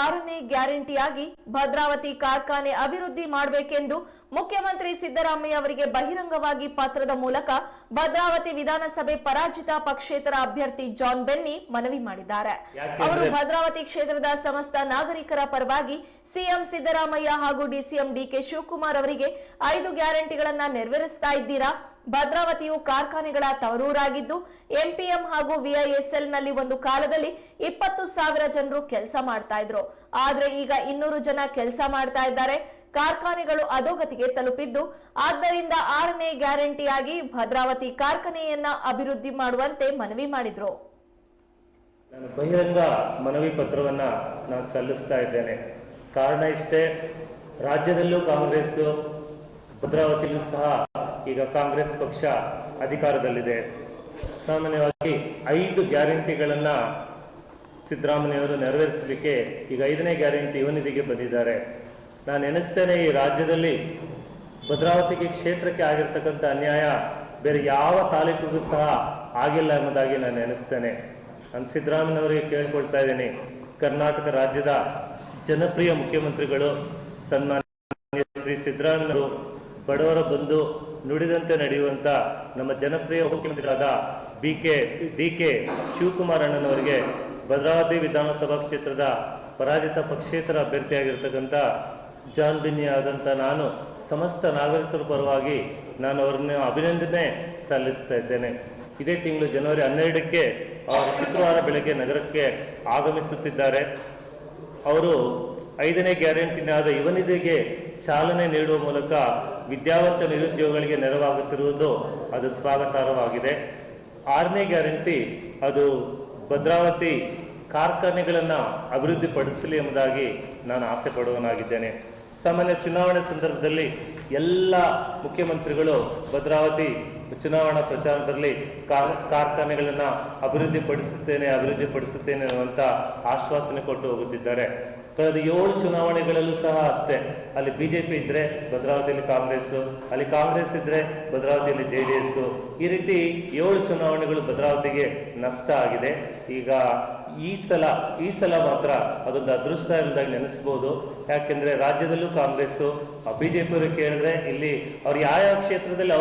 ಆರನೇ ಗ್ಯಾರಂಟಿಯಾಗಿ ಭದ್ರಾವತಿ ಕಾರ್ಖಾನೆ ಅಭಿವೃದ್ಧಿ ಮಾಡಬೇಕೆಂದು ಮುಖ್ಯಮಂತ್ರಿ ಸಿದ್ದರಾಮಯ್ಯ ಅವರಿಗೆ ಬಹಿರಂಗವಾಗಿ ಪತ್ರದ ಮೂಲಕ ಭದ್ರಾವತಿ ವಿಧಾನಸಭೆ ಪರಾಜಿತ ಪಕ್ಷೇತರ ಅಭ್ಯರ್ಥಿ ಜಾನ್ ಬೆನ್ನಿ ಮನವಿ ಮಾಡಿದ್ದಾರೆ. ಅವರು ಭದ್ರಾವತಿ ಕ್ಷೇತ್ರದ ಸಮಸ್ತ ನಾಗರಿಕರ ಪರವಾಗಿ ಸಿಎಂ ಸಿದ್ದರಾಮಯ್ಯ ಹಾಗೂ ಡಿಸಿಎಂ ಡಿಕೆ ಶಿವಕುಮಾರ್ ಅವರಿಗೆ ಐದು ಗ್ಯಾರಂಟಿಗಳನ್ನ ನೆರವೇರಿಸ್ತಾ ಇದ್ದೀರಾ? ಭದ್ರಾವತಿಯು ಕಾರ್ಖಾನೆಗಳ ತವರೂರಾಗಿದ್ದು ಎಂಪಿಎಂ ಹಾಗೂ ವಿಐಎಸ್ಎಲ್ನಲ್ಲಿ ಒಂದು ಕಾಲದಲ್ಲಿ ಇಪ್ಪತ್ತು ಸಾವಿರ ಜನರು ಕೆಲಸ ಮಾಡ್ತಾ ಇದ್ರು. ಆದ್ರೆ ಈಗ ಇನ್ನೂರು ಜನ ಕೆಲಸ ಮಾಡ್ತಾ ಇದ್ದಾರೆ. ಕಾರ್ಖಾನೆಗಳು ಅಧೋಗತಿಗೆ ತಲುಪಿದ್ದು, ಆದ್ದರಿಂದ ಆರನೇ ಗ್ಯಾರಂಟಿಯಾಗಿ ಭದ್ರಾವತಿ ಕಾರ್ಖಾನೆಯನ್ನ ಅಭಿವೃದ್ಧಿ ಮಾಡುವಂತೆ ಮನವಿ ಮಾಡಿದ್ರು. ನಾನು ಬಹಿರಂಗ ಮನವಿ ಪತ್ರವನ್ನ ನಾನು ಸಲ್ಲಿಸ್ತಾ ಇದ್ದೇನೆ. ಕಾರಣ ಇಷ್ಟೇ, ರಾಜ್ಯದಲ್ಲೂ ಕಾಂಗ್ರೆಸ್ ಭದ್ರಾವತಿಯಲ್ಲೂ ಸಹ ಈಗ ಕಾಂಗ್ರೆಸ್ ಪಕ್ಷ ಅಧಿಕಾರದಲ್ಲಿದೆ. ಸಾಮಾನ್ಯವಾಗಿ ಐದು ಗ್ಯಾರಂಟಿಗಳನ್ನ ಸಿದ್ದರಾಮಯ್ಯವರು ನೆರವೇರಿಸಲಿಕ್ಕೆ ಈಗ ಐದನೇ ಗ್ಯಾರಂಟಿ ಯುವನಿಧಿಗೆ ಬಂದಿದ್ದಾರೆ. ನಾನು ಎನಿಸ್ತೇನೆ ಈ ರಾಜ್ಯದಲ್ಲಿ ಭದ್ರಾವತಿಗೆ ಕ್ಷೇತ್ರಕ್ಕೆ ಆಗಿರ್ತಕ್ಕಂಥ ಅನ್ಯಾಯ ಬೇರೆ ಯಾವ ತಾಲೂಕಿಗೂ ಸಹ ಆಗಿಲ್ಲ ಎಂಬುದಾಗಿ ನಾನು ಎನಿಸ್ತೇನೆ ನಾನು ಸಿದ್ದರಾಮಯ್ಯನವರಿಗೆ ಕೇಳಿಕೊಳ್ತಾ ಇದ್ದೀನಿ. ಕರ್ನಾಟಕ ರಾಜ್ಯದ ಜನಪ್ರಿಯ ಮುಖ್ಯಮಂತ್ರಿಗಳು ಸನ್ಮಾನ್ಯ ಶ್ರೀ ಸಿದ್ದರಾಮಯ್ಯವರು ಬಡವರ ಬಂಧು ನುಡಿದಂತೆ ನಡೆಯುವಂತ ನಮ್ಮ ಜನಪ್ರಿಯ ಮುಖ್ಯಮಂತ್ರಿಗಳಾದ B K D K Shivakumar ಅಣ್ಣನವರಿಗೆ Bhadravati ವಿಧಾನಸಭಾ ಕ್ಷೇತ್ರದ ಪರಾಜಿತ ಪಕ್ಷೇತರ ಅಭ್ಯರ್ಥಿಯಾಗಿರ್ತಕ್ಕಂಥ ಜಾನ್ ಆದಂಥ ನಾನು ಸಮಸ್ತ ನಾಗರಿಕರ ಪರವಾಗಿ ನಾನು ಅವರನ್ನು ಅಭಿನಂದನೆ ಸಲ್ಲಿಸ್ತಾ ಇದ್ದೇನೆ. ಇದೇ ತಿಂಗಳು ಜನವರಿ ಹನ್ನೆರಡಕ್ಕೆ ಅವರು ಶುಕ್ರವಾರ ಬೆಳಗ್ಗೆ ನಗರಕ್ಕೆ ಆಗಮಿಸುತ್ತಿದ್ದಾರೆ. ಅವರು ಐದನೇ ಗ್ಯಾರಂಟಿನಾದ ಯುವನಿಧಿಗೆ ಚಾಲನೆ ನೀಡುವ ಮೂಲಕ ವಿದ್ಯಾವಂತ ನಿರುದ್ಯೋಗಿಗಳಿಗೆ ನೆರವಾಗುತ್ತಿರುವುದು ಅದು ಸ್ವಾಗತಾರ್ಹವಾಗಿದೆ. ಆರನೇ ಗ್ಯಾರಂಟಿ, ಅದು ಭದ್ರಾವತಿ ಕಾರ್ಖಾನೆಗಳನ್ನು ಅಭಿವೃದ್ಧಿಪಡಿಸಲಿ ಎಂಬುದಾಗಿ ನಾನು ಆಸೆ ಪಡುವನಾಗಿದ್ದೇನೆ. ಸಾಮಾನ್ಯ ಚುನಾವಣೆ ಸಂದರ್ಭದಲ್ಲಿ ಎಲ್ಲ ಮುಖ್ಯಮಂತ್ರಿಗಳು ಭದ್ರಾವತಿ ಚುನಾವಣಾ ಪ್ರಚಾರದಲ್ಲಿ ಕಾರ್ಖಾನೆಗಳನ್ನು ಅಭಿವೃದ್ಧಿ ಪಡಿಸುತ್ತೇನೆ ಅಭಿವೃದ್ಧಿಪಡಿಸುತ್ತೇನೆ ಅಭಿವೃದ್ಧಿಪಡಿಸುತ್ತೇನೆ ಅನ್ನುವಂತ ಆಶ್ವಾಸನೆ ಕೊಟ್ಟು ಹೋಗುತ್ತಿದ್ದಾರೆ. ಕಳೆದ ಏಳು ಚುನಾವಣೆಗಳಲ್ಲೂ ಸಹ ಅಷ್ಟೇ, ಅಲ್ಲಿ ಬಿಜೆಪಿ ಇದ್ರೆ ಭದ್ರಾವತಿಯಲ್ಲಿ ಕಾಂಗ್ರೆಸ್, ಅಲ್ಲಿ ಕಾಂಗ್ರೆಸ್ ಇದ್ರೆ ಭದ್ರಾವತಿಯಲ್ಲಿ ಜೆ ಡಿ ಎಸ್. ಈ ರೀತಿ ಏಳು ಚುನಾವಣೆಗಳು ಭದ್ರಾವತಿಗೆ ನಷ್ಟ ಆಗಿದೆ. ಈಗ ಈ ಸಲ ಈ ಸಲ ಮಾತ್ರ ಅದೊಂದು ಅದೃಷ್ಟ ಎಂಬುದಾಗಿ ನೆನೆಸ್ಬೋದು. ಯಾಕೆಂದ್ರೆ ರಾಜ್ಯದಲ್ಲೂ ಕಾಂಗ್ರೆಸ್ ಬಿಜೆಪಿ ಅವರು ಕೇಳಿದ್ರೆ ಇಲ್ಲಿ ಅವ್ರು ಯಾವ ಯಾವ ಕ್ಷೇತ್ರದಲ್ಲಿ ಅವರು